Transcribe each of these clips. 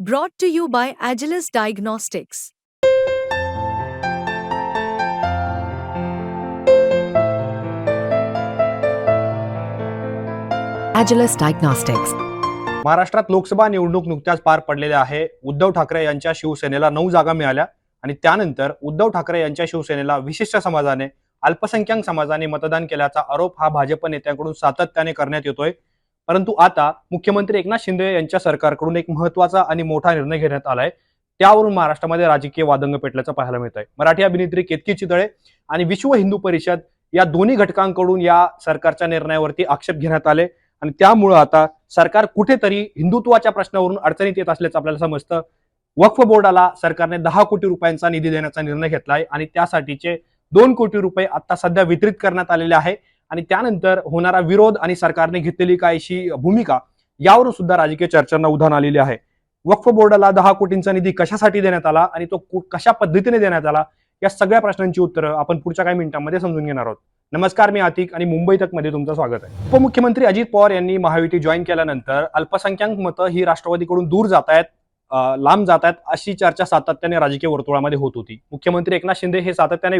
Brought to you by Agilis Diagnostics. Agilis Diagnostics. महाराष्ट्रात लोकसभा निवडणूक नुकत्याच पार पडलेल्या आहे उद्धव ठाकरे यांच्या शिवसेनेला नऊ जागा मिळाल्या आणि त्यानंतर उद्धव ठाकरे यांच्या शिवसेनेला विशिष्ट समाजाने अल्पसंख्याक समाजाने मतदान केल्याचा आरोप हा भाजप नेत्यांकडून सातत्याने करण्यात येतोय परंतु आता मुख्यमंत्री एकनाथ शिंदे यांच्या सरकारकडून एक महत्त्वाचा आणि मोठा निर्णय घेण्यात आलाय. त्यावरून महाराष्ट्रामध्ये राजकीय वादंग पेटल्याचं पाहायला मिळत आहे मराठी अभिनेत्री केतकी चितळे आणि विश्व हिंदू परिषद या दोन्ही घटकांकडून या सरकारच्या निर्णयावरती आक्षेप घेण्यात आले आणि त्यामुळं आता सरकार कुठेतरी हिंदुत्वाच्या प्रश्नावरून अडचणीत येत असल्याचं आपल्याला समजतं. वक्फ बोर्डाला सरकारने दहा कोटी रुपयांचा निधी देण्याचा निर्णय घेतला आहे आणि त्यासाठीचे दोन कोटी रुपये आता सध्या वितरित करण्यात आलेले आहे. आणि त्यानंतर होणारा विरोध आणि सरकारने घेतलेली काहीशी भूमिका यावरून सुद्धा राजकीय चर्चांना उधाण आलेली आहे. वक्फ बोर्डाला दहा कोटींचा निधी कशासाठी देण्यात आला आणि तो कशा पद्धतीने देण्यात आला या सगळ्या प्रश्नांची उत्तरं आपण पुढच्या काही मिनिटांमध्ये समजून घेणार आहोत. नमस्कार मी आतिक आणि मुंबई तकमध्ये तुमचं स्वागत आहे. उपमुख्यमंत्री अजित पवार यांनी महायुती जॉईन केल्यानंतर अल्पसंख्याक मतं ही राष्ट्रवादीकडून दूर जात आहेत लांब जात आहेत अशी चर्चा सातत्याने राजकीय वर्तुळामध्ये होत होती. मुख्यमंत्री एकनाथ शिंदे हे सातत्याने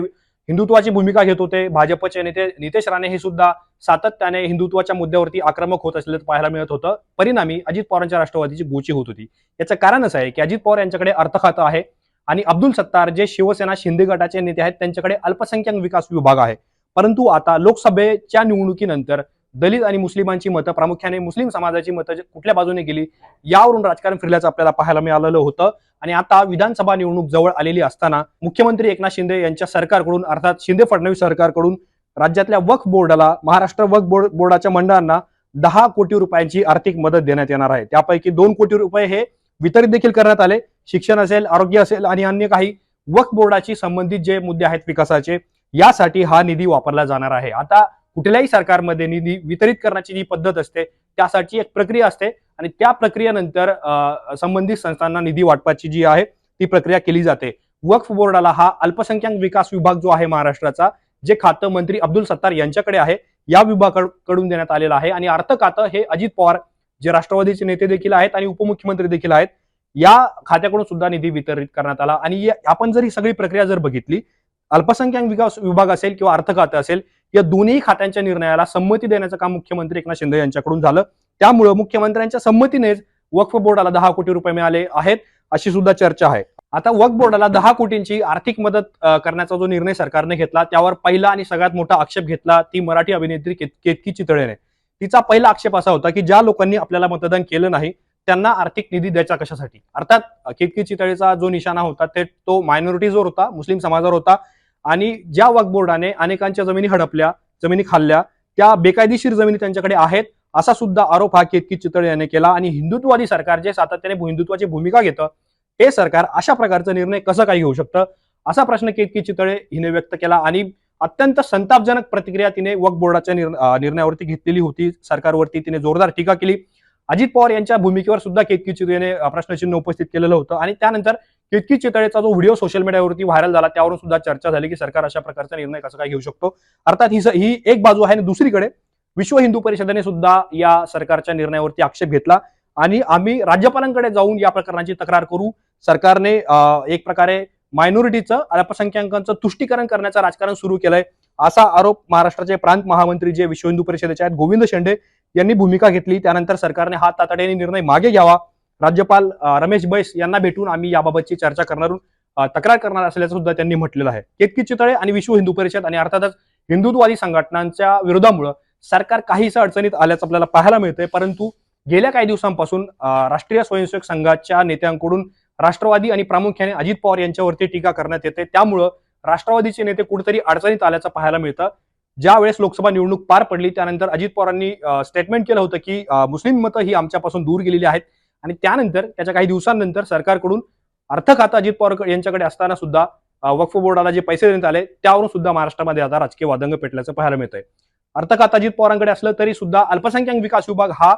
हिंदुत्वाची भूमिका घेत होते. भाजपचे नेते नितेश राणे हे सुद्धा सातत्याने हिंदुत्वाच्या मुद्द्यावरती आक्रमक होत असलेलं पाहायला मिळत होतं. परिणामी अजित पवारांच्या राष्ट्रवादीची गोची होत होती. याचं कारण असं आहे की अजित पवार यांच्याकडे अर्थखातं आहे आणि अब्दुल सत्तार जे शिवसेना शिंदे गटाचे नेते आहेत त्यांच्याकडे अल्पसंख्याक विकास विभाग आहे. परंतु आता लोकसभेच्या निवडणुकीनंतर दलित आणि मुस्लिमांची मतं प्रामुख्याने मुस्लिम समाजाची मतं कुठल्या बाजूने गेली यावरून राजकारण फिरल्याचं आपल्याला पाहायला मिळालेलं होतं. आणि आता विधानसभा निवडणूक जवळ आलेली असताना मुख्यमंत्री एकनाथ शिंदे यांच्या सरकारकडून अर्थात शिंदे फडणवीस सरकारकडून राज्यातल्या वक्फ बोर्डाला महाराष्ट्र वक्फ बोर्ड बोर्डाच्या मंडळांना दहा कोटी रुपयांची आर्थिक मदत देण्यात येणार आहे. त्यापैकी दोन कोटी रुपये हे वितरित देखील करण्यात आले. शिक्षण असेल आरोग्य असेल आणि अन्य काही वक्फ बोर्डाशी संबंधित जे मुद्दे आहेत विकासाचे यासाठी हा निधी वापरला जाणार आहे. आता कुठल्याही सरकारमध्ये निधी वितरित करण्याची जी पद्धत असते त्यासाठी एक प्रक्रिया असते आणि त्या प्रक्रियेनंतर संबंधित संस्थांना निधी वाटपाची जी आहे ती प्रक्रिया केली जाते. वक्फ बोर्डाला हा अल्पसंख्याक विकास विभाग जो आहे महाराष्ट्राचा जे खातं मंत्री अब्दुल सत्तार यांच्याकडे आहे या विभागाकडून देण्यात आलेलं आहे. आणि अर्थ खातं हे अजित पवार जे राष्ट्रवादीचे नेते देखील आहेत आणि उपमुख्यमंत्री देखील आहेत या खात्याकडून सुद्धा निधी वितरित करण्यात आला. आणि आपण जर ही सगळी प्रक्रिया जर बघितली अल्पसंख्याक विकास विभाग असेल किंवा अर्थ खातं असेल या दोन्ही खात्यांच्या निर्णयाला संमती देण्याचं काम मुख्यमंत्री एकनाथ शिंदे यांच्याकडून झालं. त्यामुळं मुख्यमंत्र्यांच्या संमतीनेच वक्फ बोर्डाला दहा कोटी रुपये मिळाले आहेत अशी सुद्धा चर्चा आहे. आता वक्फ बोर्डाला दहा कोटींची आर्थिक मदत करण्याचा जो निर्णय सरकारने घेतला त्यावर पहिला आणि सगळ्यात मोठा आक्षेप घेतला ती मराठी अभिनेत्री केतकी चितळेने. तिचा पहिला आक्षेप असा होता की ज्या लोकांनी आपल्याला मतदान केलं नाही त्यांना आर्थिक निधी द्यायचा कशासाठी? अर्थात केतकी चितळेचा जो निशाणा होता ते तो मायनॉरिटीजवर होता मुस्लिम समाजावर होता. आणि ज्या वक्फबोर्डाने अनेकांच्या जमिनी हडपल्या जमिनी खाल्ल्या त्या बेकायदेशीर जमिनी त्यांच्याकडे आहेत असा सुद्धा आरोप हा केतकी चितळे याने केला. आणि हिंदुत्ववादी सरकार जे सातत्याने हिंदुत्वाची भूमिका घेतं हे सरकार अशा प्रकारचा निर्णय कसं काय घेऊ शकतं? असा प्रश्न केतकी चितळे हिने व्यक्त केला आणि अत्यंत संतापजनक प्रतिक्रिया तिने वक्फ बोर्डाच्या निर्णयावरती घेतलेली होती. सरकारवरती तिने जोरदार टीका केली. अजित पवार यांच्या भूमिकेवर सुद्धा केतकी चितळेने प्रश्नचिन्ह उपस्थित केलेलं होतं आणि त्यानंतर केतकी चितळेचा जो व्हिडिओ सोशल मीडियावरती व्हायरल झाला त्यावरून सुद्धा चर्चा झाली की सरकार अशा प्रकारचा निर्णय कसा काय घेऊ शकतो. अर्थात ही ही एक बाजू आहे आणि दुसरीकडे विश्व हिंदू परिषदेने सुद्धा या सरकारच्या निर्णयावरती आक्षेप घेतला. आणि आम्ही राज्यपालांकडे जाऊन या प्रकरणाची तक्रार करू. सरकारने एक प्रकारे मायनॉरिटीचं अल्पसंख्याकांचं तुष्टीकरण करण्याचं राजकारण सुरू केलंय. असा आरोप महाराष्ट्राचे प्रांत महामंत्री जे विश्व हिंदू परिषदेचे आहेत गोविंद शेंडे यांनी भूमिका घेतली. त्यानंतर सरकारने हा तातडीने निर्णय मागे घ्यावा. राज्यपाल रमेश बैस यांना भेटून आम्ही याबाबतची चर्चा करणार तक्रार करणार असल्याचं सुद्धा त्यांनी म्हटलेलं आहे. केतकी चितळे आणि विश्व हिंदू परिषद आणि अर्थातच हिंदुत्ववादी संघटनांच्या विरोधामुळं सरकार काहीसं अडचणीत आल्याचं आपल्याला पाहायला मिळतंय. परंतु गेल्या काही दिवसांपासून राष्ट्रीय स्वयंसेवक संघाच्या नेत्यांकडून राष्ट्रवादी आणि प्रामुख्याने अजित पवार यांच्यावरती टीका करण्यात येते. त्यामुळं राष्ट्रवादीचे नेते कुठेतरी अडचणीत आल्याचं पाहायला मिळतं. ज्या वेळेस लोकसभा निवडणूक पार पडली त्यानंतर अजित पवारांनी स्टेटमेंट केलं होतं की मुस्लिम मतं ही आमच्यापासून दूर गेलेली आहेत. आणि त्यानंतर त्याच्या काही दिवसांनंतर सरकारकडून अर्थखातं अजित पवार यांच्याकडे असताना सुद्धा वक्फ बोर्डाला जे पैसे देण्यात आले त्यावरून सुद्धा महाराष्ट्रामध्ये आता राजकीय वादंग पेटल्याचं पाहायला मिळतंय. अर्थ खातं अजित पवारांकडे असलं तरी सुद्धा अल्पसंख्याक विकास विभाग हा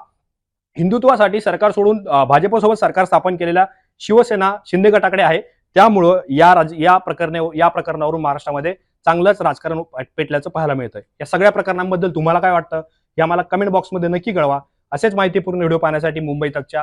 हिंदुत्वासाठी सरकार सोडून भाजपसोबत सरकार स्थापन केलेल्या शिवसेना शिंदे गटाकडे आहे. त्यामुळं या राज या प्रकरणे या प्रकरणावरून महाराष्ट्रामध्ये चांगलंच राजकारण पेटल्याचं पाहायला मिळतंय. या सगळ्या प्रकरणांबद्दल तुम्हाला काय वाटतं? हे आम्हाला कमेंट बॉक्समध्ये नक्की कळवा. असेच माहितीपूर्ण व्हिडिओ पाहण्यासाठी मुंबई तकच्या